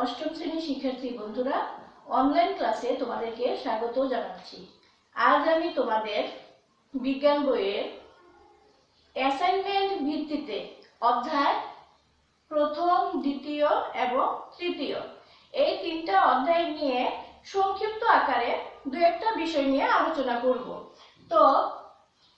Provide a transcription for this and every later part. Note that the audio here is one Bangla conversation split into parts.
অষ্টম শ্রেণির শিক্ষার্থী বন্ধুরা অনলাইন ক্লাসে তোমাদেরকে স্বাগত জানাচ্ছি। আজ আমি তোমাদের বিজ্ঞান বইয়ের অ্যাসাইনমেন্ট ভিত্তিতে অধ্যায় প্রথম, দ্বিতীয় এবং তৃতীয় এই তিনটা অধ্যায় নিয়ে সংক্ষিপ্ত আকারে দু একটা বিষয় নিয়ে আলোচনা করব। তো,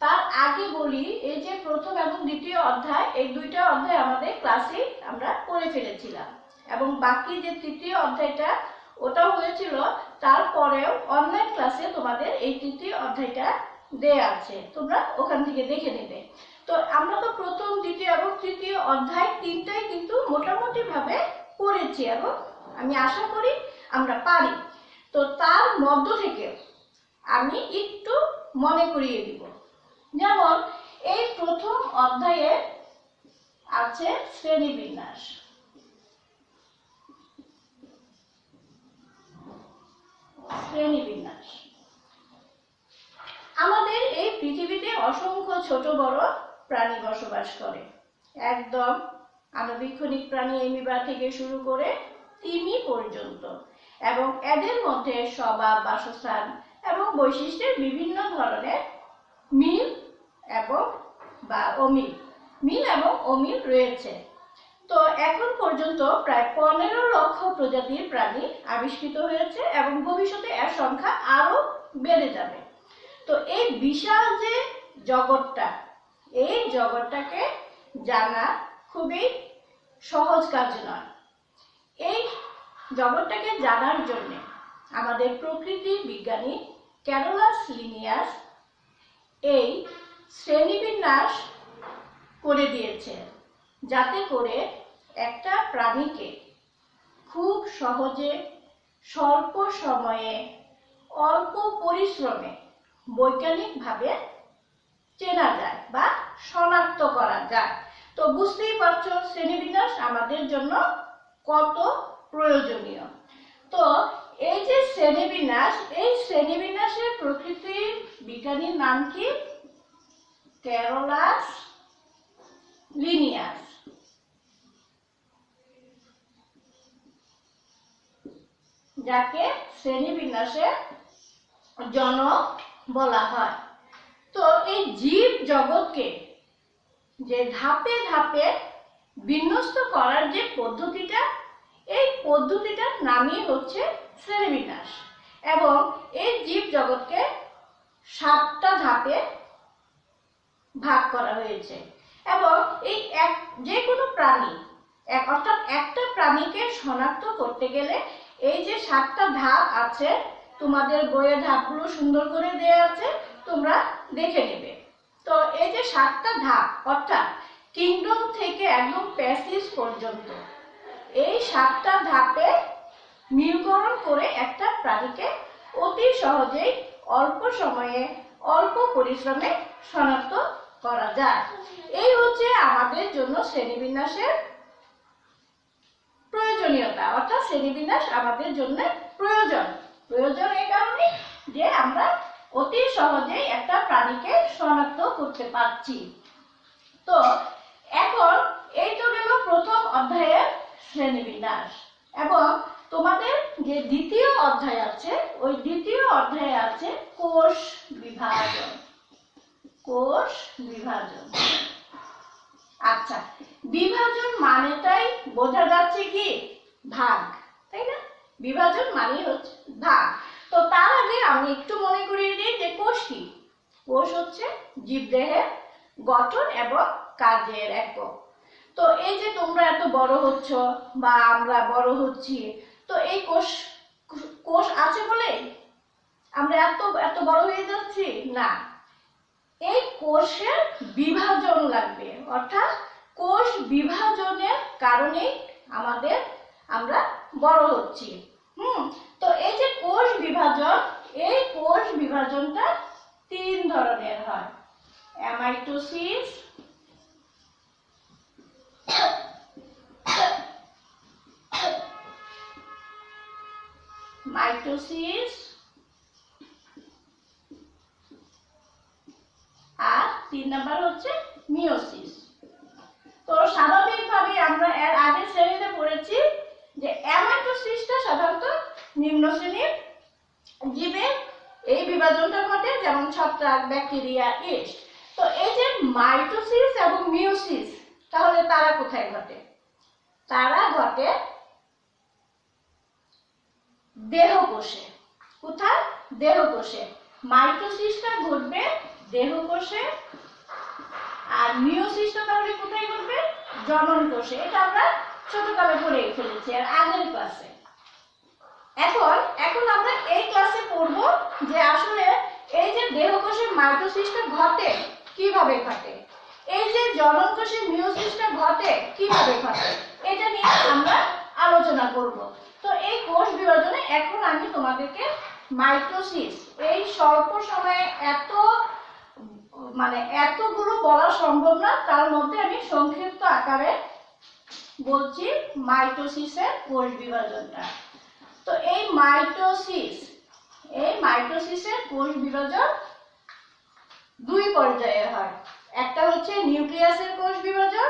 তার আগে বলি, এই যে প্রথম এবং দ্বিতীয় অধ্যায়, এই দুইটা অধ্যায় আমাদের ক্লাসে আমরা করে ফেলেছিলাম। এবং বাকি যে তৃতীয় অধ্যায়টা, ওটাও হয়েছিল, তারপরেও অনলাইন ক্লাসে তোমাদের এই তৃতীয় অধ্যায়টা দেয়া আছে। তোমরা ওখান থেকে দেখে নেবে। তো আমরা তো প্রথম, দ্বিতীয় এবং তৃতীয় অধ্যায় তিনটাই কিন্তু মোটামুটি ভাবে পড়েছি এবং আমি আশা করি আমরা পারি। তো তার মধ্য থেকে আমি একটু মনে করিয়ে দিব। যেমন, এই প্রথম অধ্যায়ে আছে শ্রেণীবিন্যাস। শ্রেণীবিন্যাস। আমাদের এই পৃথিবীতে অসংখ্য ছোট বড় প্রাণী বসবাস করে। একদম আণবিক্ষণিক প্রাণী এমিবা থেকে শুরু করে তিমি পর্যন্ত এবং এদের মধ্যে স্বভাব, বাসস্থান এবং বৈশিষ্ট্যের বিভিন্ন ধরনের মিল এবং বা অমিল। মিল এবং অমিল রয়েছে। তো এখন পর্যন্ত প্রায় পনেরো লক্ষ প্রজাতির প্রাণী আবিষ্কৃত হয়েছে এবং ভবিষ্যতে এর সংখ্যা আরও বেড়ে যাবে। তো এই বিশাল যে জগৎটা, এই জগৎটাকে জানা খুবই সহজ কাজ নয়। এই জগৎটাকে জানার জন্য আমাদের প্রকৃতি বিজ্ঞানী ক্যারোলাস লিনিয়াস এই শ্রেণীবিন্যাস করে দিয়েছে, যাতে করে একটা প্রাণীকে খুব সহজে স্বল্প সময়ে, অল্প পরিশ্রমে বৈজ্ঞানিকভাবে চেনা যায় বা শনাক্ত করা যায়। তো বুঝতেই পারছ, শ্রেণীবিন্যাস আমাদের জন্য কত প্রয়োজনীয়। তো এই যে শ্রেণীবিন্যাস, এই শ্রেণীবিন্যাসের প্রকৃতির বিজ্ঞানীর নাম কি? ক্যারোলাস লিনিয়াস যাকে শ্রেণীবিন্যাসের জনক বলা হয়। তো এই জীব জগৎকে যে ধাপে ধাপে বিন্যস্ত করার যে পদ্ধতিটা, এই পদ্ধতিটার নামই হচ্ছে শ্রেণীবিন্যাস। এবং এই জীব জগৎকে সাতটা ধাপে ভাগ করা হয়েছে। এবং এই এক, যে কোনো প্রাণী অর্থাৎ একটা প্রাণীকে শনাক্ত করতে গেলে এই যে সাতটা ধাপ আছে, তোমাদের বইয়ের ধাপগুলো সুন্দর করে দেয়া আছে, তোমরা দেখে নেবে। তো এই যে সাতটা ধাপ, অর্থাৎ কিংডম থেকে একদম প্যাসিস পর্যন্ত, এই সাতটা ধাপে মিলকরণ করে একটা প্রাণীকে অতি সহজেই অল্প সময়ে, অল্প পরিশ্রমে শনাক্ত করা যায়। এই হচ্ছে আমাদের জন্য শ্রেণীবিন্যাসের প্রয়োজনীয়তা, অর্থাৎ শ্রেণীবিন্যাস আমাদের জন্য প্রয়োজন। প্রয়োজন এই কারণে যে আমরা অতি সহজেই একটা প্রাণীকে শনাক্ত করতে পারছি। তো এখন এই তো গেল প্রথম অধ্যায়ের শ্রেণীবিন্যাস। এবং তোমাদের যে দ্বিতীয় অধ্যায় আছে, ওই দ্বিতীয় অধ্যায়ে আছে কোষ বিভাজন। কোষ বিভাজন। আচ্ছা বিভাজন মানেটাই বোঝা যাচ্ছে কি? ভাগ, তাই না? বিভাজন মানে হচ্ছে ভাগ। তো তার আগে আমি একটু মনে করিয়ে দিই যে কোষ কি? কোষ হচ্ছে জীবদেহের গঠন এবং কাজের একক। তো এই যে তোমরা এত বড় হচ্ছ বা আমরা বড় হচ্ছি, তো এই কোষ কোষ আছে বলে আমরা এত এত বড় হয়ে যাচ্ছি? না। এই কোষের বিভাজন লাগবে। অর্থাৎ কোষ বিভাজনের কারণেই আমাদের আমরা বড় হচ্ছি। হুম, তো এই যে কোষ বিভাজন, এই কোষ বিভাজনটা তিন ধরনের হয়। অ্যামাইটোসিস, মাইটোসিস আর তিন নাম্বার হচ্ছে মিওসিস তো স্বাভাবিকভাবে আমরা এর আগের শ্রেণীতে পড়েছি যে অ্যামাইটোসিস নিম্ন শ্রেণির জীবে এই বিভাজনটা ঘটে যেমন ছত্রাক, ব্যাকটেরিয়া ইস্ট তো এই যে মাইটোসিস এবং মিওসিস তাহলে তারা কোথায় ঘটে? তারা ঘটে দেহকোষে। কোথায়? দেহকোষে। মাইটোসিসটা ঘটবে দেহকোষে আর তাহলে কোথায় ঘটবে? জনন কোষে। এটা আমরা ছোটকালে পড়ে ফেলেছি, আর আগের ক্লাসে। এখন এখন আমরা এই ক্লাসে পড়ব যে আসলে এই যে দেহকোষে মাইটোসিসটা ঘটে, কীভাবে ঘটে? এই যে জনন কোষে মিওসিসটা ঘটে, কীভাবে ঘটে? এটা নিয়ে আমরা আলোচনা করব। তো এই কোষ বিভাজনে এখন আমি তোমাদেরকে মাইটোসিস, এই স্বল্প সময়ে এত মানে এতগুলো বলা সম্ভব না, তার মধ্যে আমি সংক্ষিপ্ত আকারে বলছি মাইটোসিসের কোষ বিভাজনটা। তো এই মাইটোসিস, এই মাইটোসিসের কোষ বিভাজন দুই পর্যায়ে হয়। একটা হচ্ছে নিউক্লিয়াসের কোষ বিভাজন,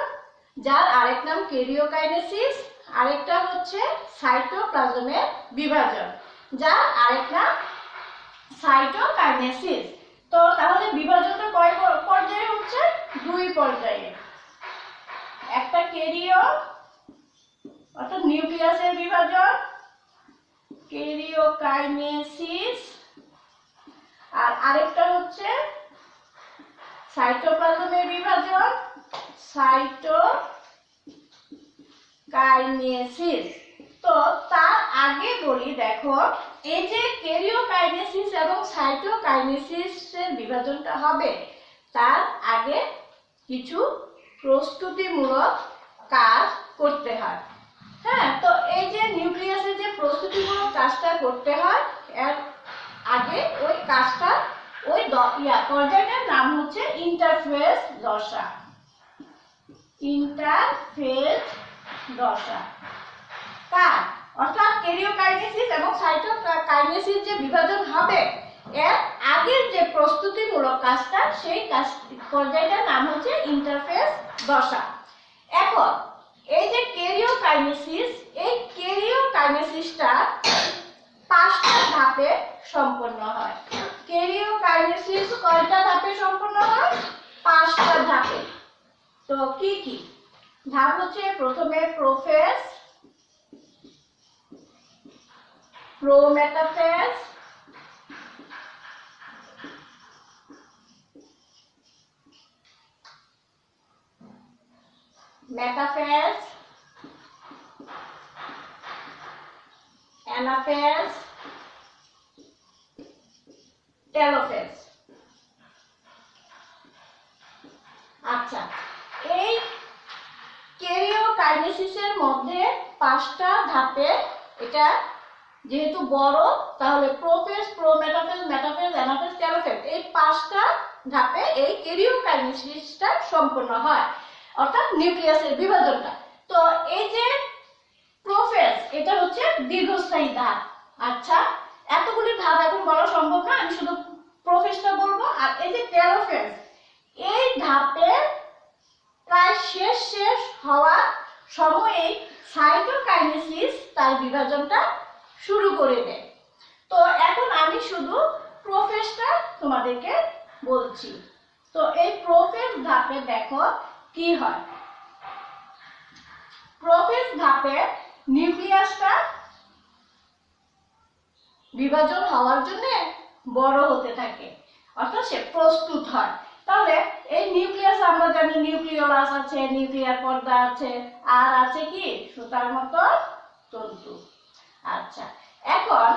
যার আরেক নাম কেরিওকাইনেসিস, আরেকটা হচ্ছে সাইটোপ্লাজমের বিভাজন, যার আরেক নাম সাইটোকাইনেসিস। তো তাহলে বিভাজনটা কয় পর- পর্যায়ে হচ্ছে? দুই পর্যায়ে। একটা কেরিও, অর্থাৎ নিউক্লিয়াসের বিভাজন, কেরিওকাইনেসিস, আর আরেকটা হচ্ছে সাইটোপ্লাজমের বিভাজন সাইটো কাইনেসিস তো তার আগে বলি, দেখো, এই যে কেরিওকাইনেসিস এবং সাইটোকাইনেসিসের বিভাজনটা হবে, তার আগে কিছু প্রস্তুতিমূলক কাজ করতে হয়। হ্যাঁ তো এই যে নিউক্লিয়াসের যে প্রস্তুতিমূলক কাজটা করতে হয়, এর আগে ওই কাজটা, ওই ইয়া, পর্যায়টার নাম হচ্ছে ইন্টারফেস দশা। ইন্টারফেজ দশা। কার? অর্থাৎ এবং সাইটোকাইনেসিস যে বিভাজন হবে, এর আগের যে প্রস্তুতিমূলক কাজটা, সেই কাজ পর্যায়টার নাম হচ্ছে ইন্টারফেস দশা। এখন, এই যে এই পাঁচটা ধাপে সম্পন্ন হয়। কেরিওকাইনেসিস কয়টা ধাপে সম্পন্ন হয়? পাঁচটা ধাপে। তো কি কি? ধাপ হচ্ছে প্রথমে prophase prometaphase metaphase anaphase telophase আচ্ছা এই কেরিওকাইনেসিসের মধ্যে পাঁচটা ধাপে এটা যেহেতু বড়, তাহলে prophase, prometaphase, metaphase, anaphase telophase এই পাঁচটা ধাপে এই কেরিওকাইনেসিসটা সম্পন্ন হয়, অর্থাৎ নিউক্লিয়াসের বিভাজনটা। তো এই যে প্রোফেজ, এটা হচ্ছে দীর্ঘস্থায়ী ধাপ। আচ্ছা এতগুলি ধাপ এখন বলা সম্ভব না, আমি শুধু প্রোফেজটা বলব। আর এই যে টেলোফেজ এই ধাপে প্রায় শেষ শেষ হওয়া সময়ে সাইটোকাইনেসিস, তার বিভাজনটা শুরু করে দেয়। তো এখন আমি শুধু প্রোফেসটা তোমাদেরকে বলছি। তো এই প্রোফেস ধাপে দেখো কি হয়। প্রোফেস ধাপে নিউক্লিয়াসটা বিভাজন হওয়ার জন্য বড় হতে থাকে, অর্থাৎ সে প্রস্তুত হয়। তাহলে এই নিউক্লিয়াস আমরা জানি, নিউক্লিওলাস আছে, নিউক্লিয়ার পর্দা আছে, আর আছে কি? সুতার মতো তন্তু। আচ্ছা এখন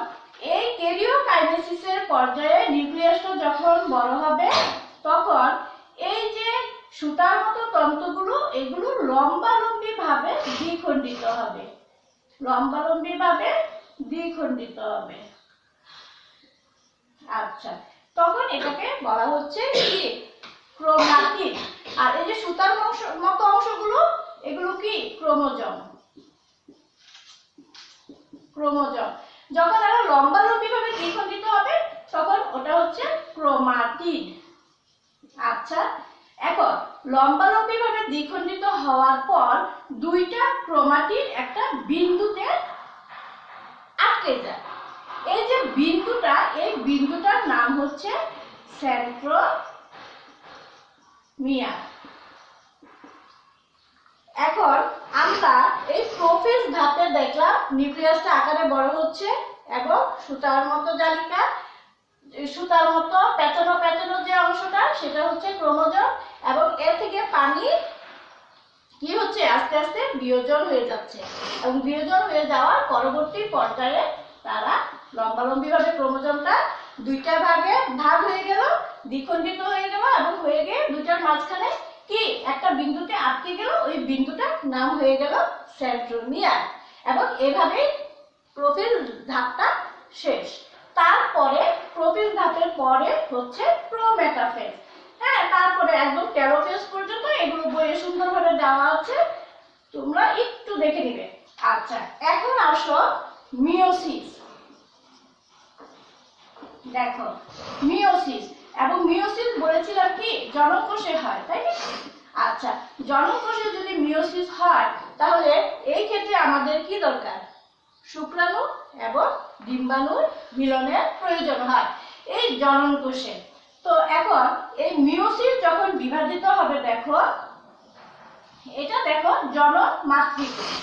এই কেরিওকাইনেসিসের পর্যায়ে নিউক্লিয়াসটা যখন বড় হবে, তখন এই যে সুতার মতো তন্তুগুলো, এগুলো লম্বালম্বি ভাবে দ্বিখণ্ডিত হবে। লম্বালম্বি ভাবে দ্বিখণ্ডিত হবে। আচ্ছা তখন এটাকে বলা হচ্ছে কি ক্রোমাটিড আর এই যে সুতার মতো অংশগুলো, এগুলো কি? ক্রোমোজোম। ক্রোমোজম। যখন আরও লম্বালম্বি ভাবে দ্বিখণ্ডিত হবে, তখন ওটা হচ্ছে ক্রোমাটিড। আচ্ছা এখন লম্বালম্বি ভাবে দ্বিখণ্ডিত হওয়ার পর দুইটা ক্রোমাটিড একটা বিন্দুতে আটকে যায়। এই যে বিন্দুটা, এই বিন্দুটার নাম হচ্ছে সেন্ট্রোমিয়ার এখন আমরা এই প্রোফেজ ধাপে দেখলাম নিউক্লিয়াসটা আকারে বড় হচ্ছে এবং সুতার মতো জালিকা সুতার মতো পেঁচানো পেঁচানো যে অংশটা, সেটা হচ্ছে ক্রোমোজোম এবং এর থেকে পানি কি হচ্ছে? আস্তে আস্তে বিয়োজন হয়ে যাচ্ছে এবং বিয়োজন হয়ে যাওয়ার পরবর্তী পর্যায়ে তারা লম্বালম্বি ভাবে ক্রোমোজোমটা দুইটা ভাগে ভাগ হয়ে গেল, দ্বিখণ্ডিত হয়ে গেল এবং হয়ে গিয়ে দুইটার মাঝখানে কি? একটা বিন্দুতে আটকে গেল, ওই বিন্দুটার নাম হয়ে গেল সেন্ট্রোমিয়ার এবং এভাবে প্রোফিল ধাপটা শেষ। তারপরে প্রোফিল ধাপের পরে হচ্ছে প্রোমেটাফেজ। হ্যাঁ তারপরে একদম টেলোফেজ পর্যন্ত এগুলো বইয়ে সুন্দরভাবে দেওয়া আছে। তোমরা একটু দেখে নিবে। আচ্ছা এখন আসো মিওসিস দেখো মিওসিস এবং মিওসিস বলেছিলাম কি? জনকোষে হয়, তাই না? আচ্ছা জনকোষে যদি মিওসিস হয়, তাহলে এই ক্ষেত্রে আমাদের কি দরকার? শুক্রাণু এবং ডিম্বাণুর মিলনের প্রয়োজন হয় এই জনন কোষে তো এখন এই মিওসিস যখন বিভাজিত হবে, দেখো, এটা দেখো জনন মাতৃকোষ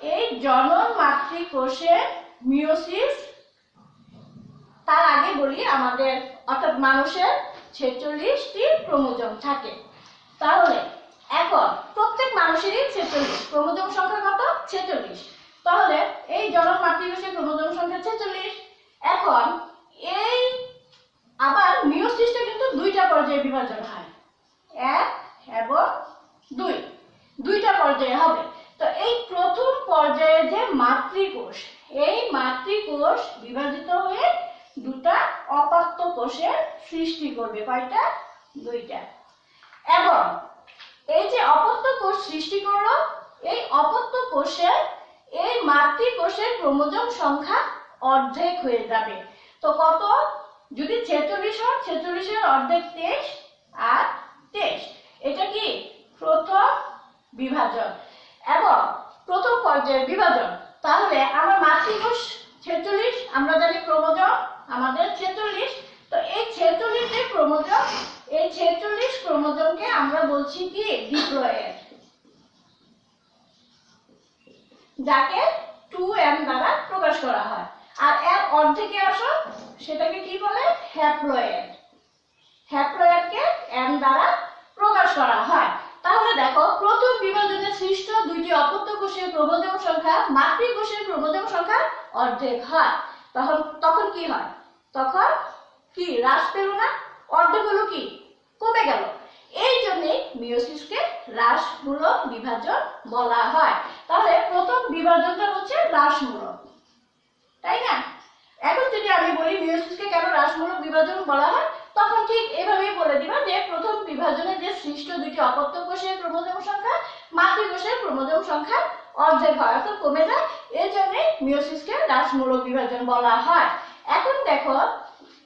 এই জনন মাতৃকোষে মিওসিস তার আগে বলি, আমাদের অর্থাৎ মানুষের ছেচল্লিশটি ক্রোমোজোম থাকে। তাহলে এখন প্রত্যেক মানুষেরই ছেচল্লিশ, ক্রোমোজোম সংখ্যা কত? ছেচল্লিশ। তাহলে এই জনন মাতৃকোষের ক্রোমোজোম সংখ্যা ছেচল্লিশ। এখন এই আবার মিওসিসটা কিন্তু দুইটা পর্যায়ে বিভাজন হয়। এক এবং দুই। দুইটা পর্যায়ে হবে। তো এই প্রথম পর্যায়ে যে মাতৃকোষ, এই মাতৃকোষ বিভাজিত হয়ে দুটা অপাত্য কোষের সৃষ্টি করবে। কয়টা? দুইটা। এবং এই যে অপত্য কোষ সৃষ্টি করল, এই অপত্য কোষে এই মাতৃকোষের ক্রোমোজোম সংখ্যা অর্ধেক হয়ে যাবে। তো কত? যদি ছেচল্লিশ হয়, ছেচল্লিশের অর্ধেক তেইশ আর তেইশ। এটা কি? প্রথম বিভাজন। এবং প্রথম পর্যায়ের বিভাজন। তাহলে আমার মাতৃকোষ ছেচল্লিশ, আমরা জানি ক্রোমোজোম। আমাদের ছেচল্লিশ। তো এই ছেচল্লিশ যে ক্রোমোজোম, এই ছেচল্লিশ ক্রোমোজোমকে আমরা বলছি কি? ডিপ্লয়েড যাকে টু এম দ্বারা প্রকাশ করা হয়। আর এর অর্ধেকে আসো, সেটাকে কি বলে? হ্যাপ্লয়েড। হ্যাপ্লয়েডকে এম দ্বারা প্রকাশ করা হয়। তাহলে দেখো, প্রথম বিভাজনে সৃষ্ট দুইটি অপত্য কোষের ক্রোমোজোম সংখ্যা মাতৃকোষের ক্রোমোজোম সংখ্যা অর্ধেক হয়। তখন তখন কি হয়? তখন কি? হ্রাস পেল না? অর্ধেক হলো কি? কমে গেল। এই জন্যে মিওসিসকে হ্রাসমূলক বিভাজন বলা হয়। তাহলে প্রথম বিভাজনটা হচ্ছে হ্রাসমূলক। তাই না? এখন যদি আমি বলি মিওসিসকে কেন হ্রাসমূলক বিভাজন বলা হয়, তখন ঠিক এভাবেই বলে দিবা যে প্রথম বিভাজনে যে সৃষ্ট দুটি অপত্য কোষের ক্রোমোজোম সংখ্যা মাতৃকোষের ক্রোমোজোম সংখ্যা অর্ধেক হয়, অর্থাৎ কমে যায়। এই জন্য মিওসিসকে হ্রাসমূলক বিভাজন বলা হয়। এখন দেখো,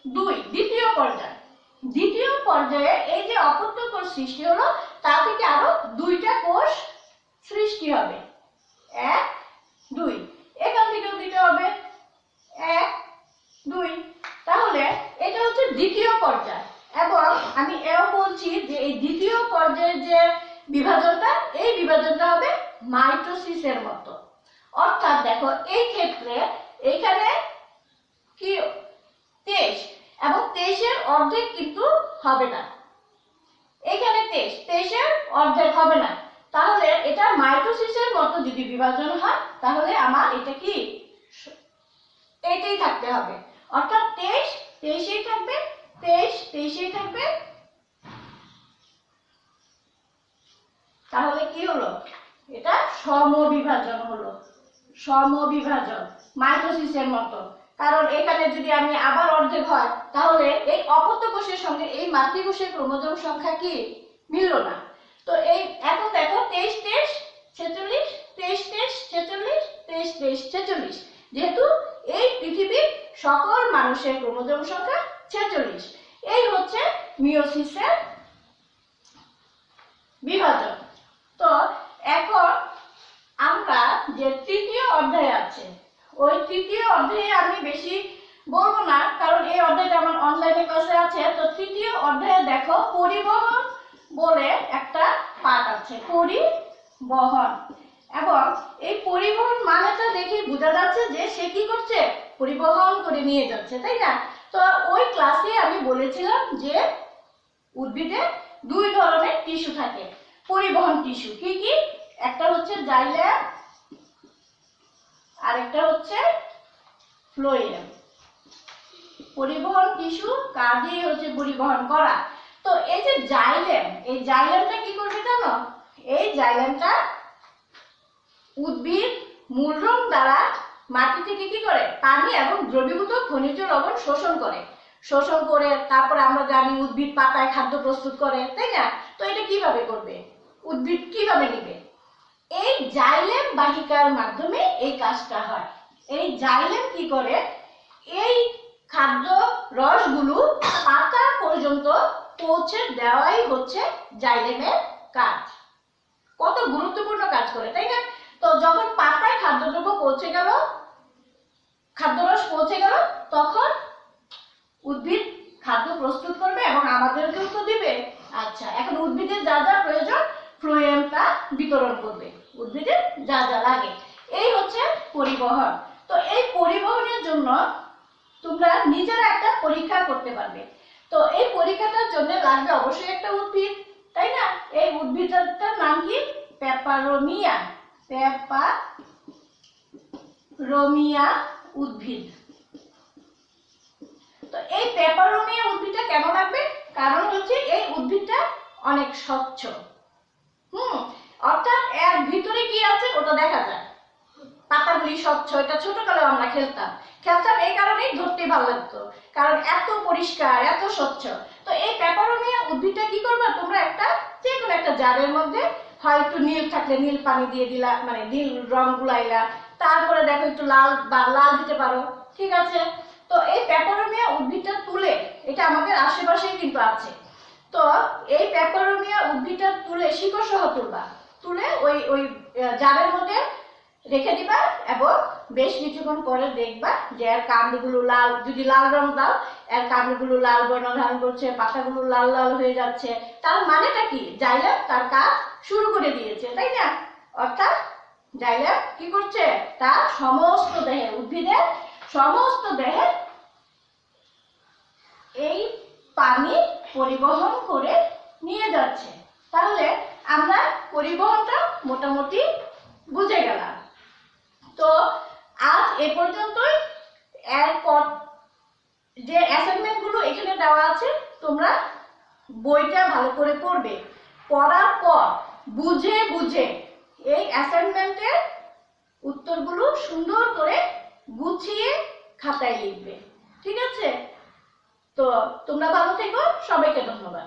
দুই, দ্বিতীয় পর্যায়। দ্বিতীয় পর্যায়ে এই যে অপত্য কোষ সৃষ্টি হলো, তা থেকে আরও দুইটা কোষ সৃষ্টি হবে। এক, দুই। এখান থেকেও দুইটা হবে। এক, দুই। তাহলে এটা হচ্ছে দ্বিতীয় পর্যায়। এবং আমি এও বলছি যে এই দ্বিতীয় পর্যায়ের যে বিভাজনটা, এই বিভাজনটা হবে মাইটোসিসের মতো। অর্থাৎ দেখো এই ক্ষেত্রে কি? তেইশ। এবং তেইশের অর্ধেক কিন্তু হবে না। তেইশ। তেইশের অর্ধেক হবে না। তাহলে এটা মাইটোসিসের মতো যদি বিভাজন হয়, তাহলে আমার এটা কি? থাকতে হবে। অর্থাৎ তেইশ, তেইশেই থাকবে, তেইশ, তেইশেই থাকবে। তাহলে কি হলো? এটা সমবিভাজন হলো। সমবিভাজন, মাইটোসিসের মতো। কারণ এখানে যদি আমি আবার অর্ধেক হয়, তাহলে এই অপত্য কোষের সঙ্গে এই মাতৃকোষের ক্রোমোজোম সংখ্যা কি? মিলল না। তো এই এখন দেখো, তেইশ তেইশ, ছেচল্লিশ, তেইশ তেইশ, ছেচল্লিশ, তেইশ তেইশ, ছেচল্লিশ। যেহেতু এই পৃথিবীর সকল মানুষের ক্রোমোজোম সংখ্যা ছেচল্লিশ। এই হচ্ছে মিওসিসের বিভাজন। তো এখন আমরা যে তৃতীয় অধ্যায় আছে, ওই তৃতীয় অধ্যায়ে আমি বেশি বলব না, কারণ এই অধ্যায়টা আমার অনলাইনে ক্লাসে আছে। তো তৃতীয় অধ্যায়ে দেখো, পরিবহন বলে একটা পাঠ আছে, পরিবহন। এবং এই পরিবহন মানেটা দেখে বোঝা যাচ্ছে যে সে কি করছে? পরিবহন করে নিয়ে যাচ্ছে, তাই না? তো ওই ক্লাসে আমি বলেছিলাম যে উদ্ভিদে দুই ধরনের টিস্যু থাকে, পরিবহন টিস্যু কি কি? একটা হচ্ছে জাইলেম আরেকটা হচ্ছে ফ্লোয়েম পরিবহন টিস্যু দিয়ে হচ্ছে পরিবহন করা? তো এই যে জাইলেম এই জাইলেমটা কি করবে জানো? এই জাইলেমটা উদ্ভিদ, মূলরোগ দ্বারা মাটি থেকে কি করে? পানি এবং দ্রবীভূত খনিজ লবণ শোষণ করে। শোষণ করে তারপরে আমরা জানি উদ্ভিদ পাতায় খাদ্য প্রস্তুত করে, তাই না? তো এটা কীভাবে করবে? উদ্ভিদ কীভাবে নিবে? এই জাইলেম বাহিকার মাধ্যমে এই কাজটা হয়। এই জাইলেম কি করে? এই খাদ্য রসগুলো পাতা পর্যন্ত পৌঁছে দেওয়াই হচ্ছে জাইলেমের কাজ। কত গুরুত্বপূর্ণ কাজ করে, তাই না? তো যখন পাতায় খাদ্যদ্রব্য পৌঁছে গেল, খাদ্যরস পৌঁছে গেল, তখন উদ্ভিদ খাদ্য প্রস্তুত করবে এবং আমাদেরকেও তো দিবে। আচ্ছা এখন উদ্ভিদের যা যা প্রয়োজন ফ্লোয়েম তা বিতরণ করবে উদ্ভিদের যা যা লাগে। এই হচ্ছে পরিবহন। তো এই পরিবহনের জন্য তোমরা নিজেরা একটা পরীক্ষা করতে পারবে। তো এই পরীক্ষাটার জন্য লাগবে অবশ্যই একটা উদ্ভিদ, তাই না? এই উদ্ভিদটার নাম কি? পেপারোমিয়া। পেপারোমিয়া উদ্ভিদ। তো এই পেপারোমিয়া উদ্ভিদটা কেন লাগবে? কারণ হচ্ছে এই উদ্ভিদটা অনেক স্বচ্ছ। হুম, অর্থাৎ এর ভিতরে কি আছে ওটা দেখা যায়। পাতাগুলি স্বচ্ছ, এটা ছোটকালে আমরা খেলতাম। খেলতাম এই কারণেই ধরতে ভালো লাগতো, কারণ এত পরিষ্কার, এত স্বচ্ছ। তো এই পেপারোমিয়া উদ্ভিদটা কি করবে? তোমরা একটা যে কোনো একটা জারের মধ্যে হয় একটু নীল থাকলে নীল পানি দিয়ে দিলা মানে নীল রং গুলাইলা, তারপরে দেখো একটু লাল বা লাল দিতে পারো, ঠিক আছে? তো এই পেপারোমিয়া উদ্ভিদটা তুলে, এটা আমাদের আশেপাশেই কিন্তু আছে। তো এই পেপারোমিয়া উদ্ভিদটা তুলে শিকড় সহ তুলবা। তুলে ওই ওই জারের মধ্যে রেখে দিবা এবং বেশ কিছুক্ষণ পরে দেখবা যে এর কাণ্ডগুলো লাল, যদি লাল রং দাও, এর কাণ্ডগুলো লাল বর্ণ ধারণ করছে, পাতাগুলো লাল লাল হয়ে যাচ্ছে। তার মানেটা কি? জাইলাম তার কাজ শুরু করে দিয়েছে, তাই না? অর্থাৎ জাইলাম কি করছে? তার সমস্ত দেহে, উদ্ভিদের সমস্ত দেহে এই পানি পরিবহন করে নিয়ে যাচ্ছে। তাহলে আমরা পরিবহনটা মোটামুটি বুঝে গেলাম। তো আজ এ পর্যন্তই। এরপর যে অ্যাসাইনমেন্টগুলো এখানে দেওয়া আছে, তোমরা বইটা ভালো করে পড়বে। পড়ার পর বুঝে বুঝে এই অ্যাসাইনমেন্টের উত্তরগুলো সুন্দর করে গুছিয়ে খাতায় লিখবে। ঠিক আছে? তো তোমরা ভালো থেকো সবাইকে ধন্যবাদ।